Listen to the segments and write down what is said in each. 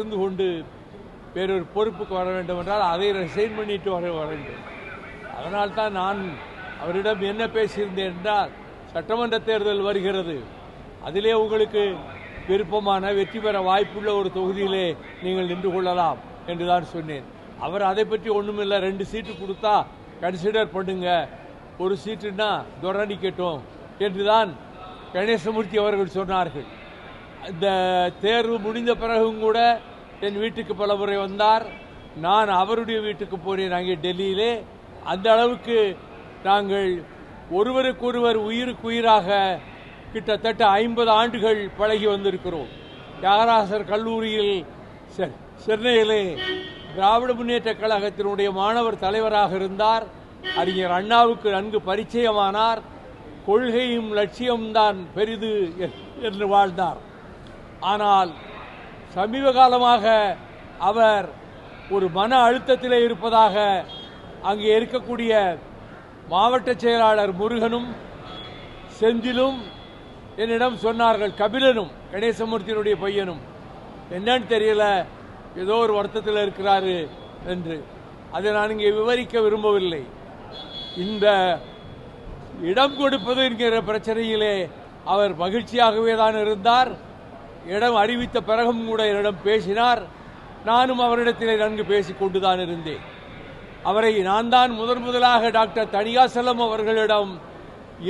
இருந்து கொண்டு வேறொரு பொறுப்புக்கு வர வேண்டும் என்றால் அதை ரிசைன் பண்ணிட்டு வர வர வேண்டும். அதனால்தான் நான் அவரிடம் என்ன பேசியிருந்தேன் என்றால் சட்டமன்ற தேர்தல் வருகிறது. அதிலே உங்களுக்கு விருப்பமான வெற்றி பெற வாய்ப்புள்ள ஒரு தொகுதியிலே நீங்கள் நின்று கொள்ளலாம் என்று தான் சொன்னேன். அவர் அதை பற்றி ஒன்றுமில்லை ரெண்டு சீட்டு கொடுத்தா கன்சிடர் பண்ணுங்க. ஒரு சீட்டுன்னா துரணிக்கட்டும் என்று தான் கணேசமூர்த்தி அவர்கள் சொன்னார்கள். இந்த தேர்வு முடிந்த பிறகும் கூட என் வீட்டுக்கு பல முறை வந்தார். நான் அவருடைய வீட்டுக்கு போனேன் அங்கே டெல்லியிலே. அந்த அளவுக்கு நாங்கள் ஒருவருக்கொருவர் உயிருக்கு உயிராக கிட்டத்தட்ட ஐம்பது ஆண்டுகள் பழகி வந்திருக்கிறோம். தியாகராசர் கல்லூரியில் செ- சென்னையிலே திராவிட முன்னேற்ற கழகத்தினுடைய மாணவர் தலைவராக இருந்தார். அறிஞர் அண்ணாவுக்கு நன்கு பரிச்சயமானார். கொள்கையும் லட்சியம்தான் பெரிது என்று வாழ்ந்தார். ஆனால் சமீப காலமாக அவர் ஒரு மன அழுத்தத்தில் இருப்பதாக அங்கே இருக்கக்கூடிய மாவட்ட செயலாளர் முருகனும் செந்திலும் என்னிடம் சொன்னார்கள் கபிலனும் கணேசமூர்த்தியினுடைய பையனும். என்னன்னு தெரியல ஏதோ ஒரு வருத்தத்தில் இருக்கிறாரு என்று. அதை நான் இங்கே விவரிக்க விரும்பவில்லை. இந்த இடம் கொடுப்பது என்கிற பிரச்சனையிலே அவர் மகிழ்ச்சியாகவே தான் இருந்தார். இடம் அறிவித்த பிறகும் கூட என்னிடம் பேசினார். நானும் அவரிடத்திலே நன்கு பேசிக் கொண்டுதான் இருந்தேன். அவரை நான் தான் முதன் முதலாக டாக்டர் தனியாசலம் அவர்களிடம்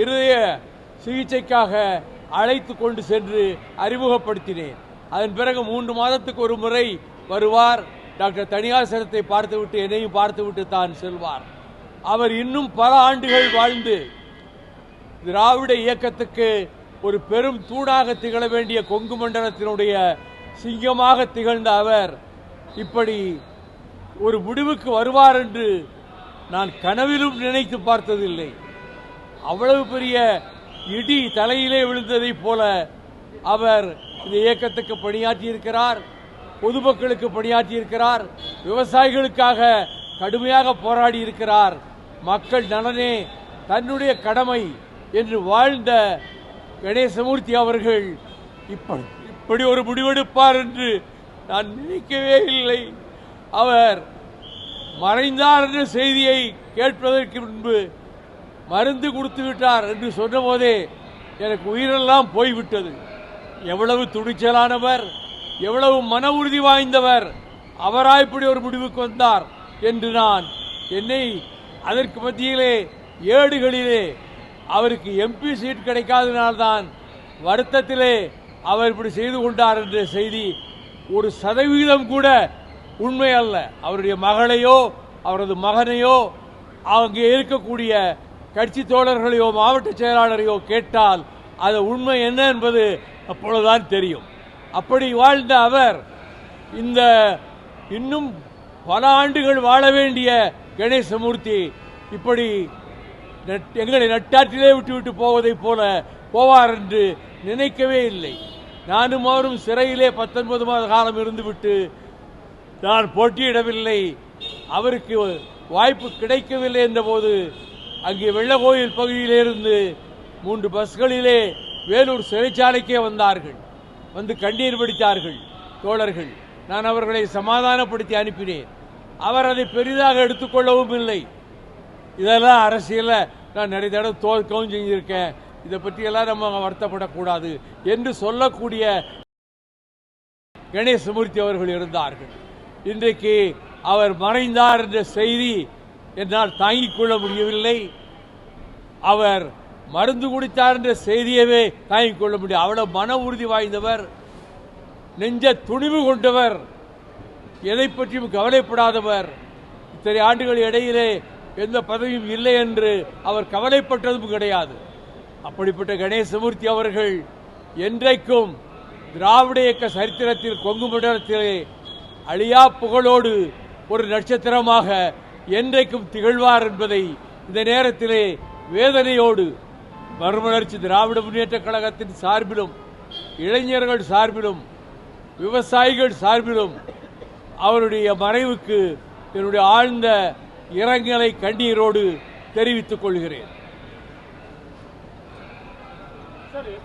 இருதய சிகிச்சைக்காக அழைத்து கொண்டு சென்று அறிமுகப்படுத்தினேன். அதன் பிறகு மூன்று மாதத்துக்கு ஒரு முறை வருவார். டாக்டர் தனியாசலத்தை பார்த்துவிட்டு என்னையும் பார்த்துவிட்டு தான் செல்வார். அவர் இன்னும் பல ஆண்டுகள் வாழ்ந்து திராவிட இயக்கத்துக்கு ஒரு பெரும் தூணாக திகழ வேண்டிய கொங்கு மண்டலத்தினுடைய சிங்கமாக திகழ்ந்த அவர் இப்படி ஒரு முடிவுக்கு வருவார் என்று நான் கனவிலும் நினைத்து பார்த்ததில்லை. அவ்வளவு பெரிய இடி தலையிலே விழுந்ததைப் போல அவர் இந்த இயக்கத்துக்கு பணியாற்றியிருக்கிறார் பொதுமக்களுக்கு பணியாற்றியிருக்கிறார் விவசாயிகளுக்காக கடுமையாக போராடி இருக்கிறார் மக்கள் நலனே தன்னுடைய கடமை என்று வாழ்ந்த கணேசமூர்த்தி அவர்கள் இப்படி இப்படி ஒரு முடிவெடுப்பார் என்று நான் நினைக்கவே இல்லை. அவர் மறைந்தார் என்ற செய்தியை கேட்பதற்கு முன்பு மருந்து கொடுத்து விட்டார் என்று சொன்னபோதே எனக்கு உயிரெல்லாம் போய்விட்டது. எவ்வளவு துணிச்சலானவர் எவ்வளவு மன உறுதி வாய்ந்தவர் அவரா இப்படி ஒரு முடிவுக்கு வந்தார் என்று நான் என்னை அதற்கு மத்தியிலே ஏடுகளிலே அவருக்கு எம்பி சீட் கிடைக்காதனால்தான் வருத்தத்திலே அவர் இப்படி செய்து கொண்டார் என்ற செய்தி ஒரு சதவீதம் கூட உண்மை அல்ல. அவருடைய மகளையோ அவரது மகனையோ அங்கே இருக்கக்கூடிய கட்சி தோழர்களையோ மாவட்ட செயலாளரையோ கேட்டால் அது உண்மை என்ன என்பது அப்பொழுதுதான் தெரியும். அப்படி வாழ்ந்த அவர் இந்த இன்னும் பல ஆண்டுகள் வாழ வேண்டிய கணேசமூர்த்தி இப்படி எங்களை நட்டாற்றிலே விட்டுவிட்டு போவதைப் போல போவார் என்று நினைக்கவே இல்லை. நானும் அவரும் சிறையிலே பத்தொன்பது மாத காலம் இருந்துவிட்டு நான் போட்டியிடவில்லை. அவருக்கு வாய்ப்பு கிடைக்கவில்லை என்றபோது அங்கே வெள்ளகோயில் பகுதியிலிருந்து மூன்று பஸ்களிலே வேலூர் சிறைச்சாலைக்கே வந்தார்கள். வந்து கண்ணீர் வடித்தார்கள். தோழர்கள் நான் அவர்களை சமாதானப்படுத்தி அனுப்பினேன். அவர் அதை பெரிதாக எடுத்துக்கொள்ளவும் இல்லை. இதெல்லாம் அரசியலில் நான் நிறைய தடவை தோற்கவும் செஞ்சிருக்கேன். இதை பற்றியெல்லாம் நம்ம வருத்தப்படக்கூடாது என்று சொல்லக்கூடிய கணேசமூர்த்தி அவர்கள் இருந்தார்கள். இன்றைக்கு அவர் மறைந்தார் என்ற செய்தி என்னால் தாங்கிக் கொள்ள முடியவில்லை. அவர் மருந்து குடித்தார் என்ற செய்தியவே தாங்கிக் கொள்ள முடியும் அவ்வளவு மன உறுதி வாய்ந்தவர் நெஞ்ச துணிவு கொண்டவர் எதை பற்றியும் கவலைப்படாதவர். இத்தனை ஆண்டுகள் இடையிலே எந்த பதவியும் இல்லை என்று அவர் கவலைப்பட்டதும் கிடையாது. அப்படிப்பட்ட கணேசமூர்த்தி அவர்கள் என்றைக்கும் திராவிட இயக்க சரித்திரத்தில் கொங்கு மண்டலத்திலே அழியா புகழோடு ஒரு நட்சத்திரமாக என்றைக்கும் திகழ்வார் என்பதை இந்த நேரத்திலே வேதனையோடு மறுமலர்ச்சி திராவிட முன்னேற்றக் கழகத்தின் சார்பிலும் இளைஞர்கள் சார்பிலும் விவசாயிகள் சார்பிலும் அவருடைய மறைவுக்கு என்னுடைய ஆழ்ந்த இரங்கலை கண்ணீரோடு தெரிவித்துக் கொள்கிறேன்.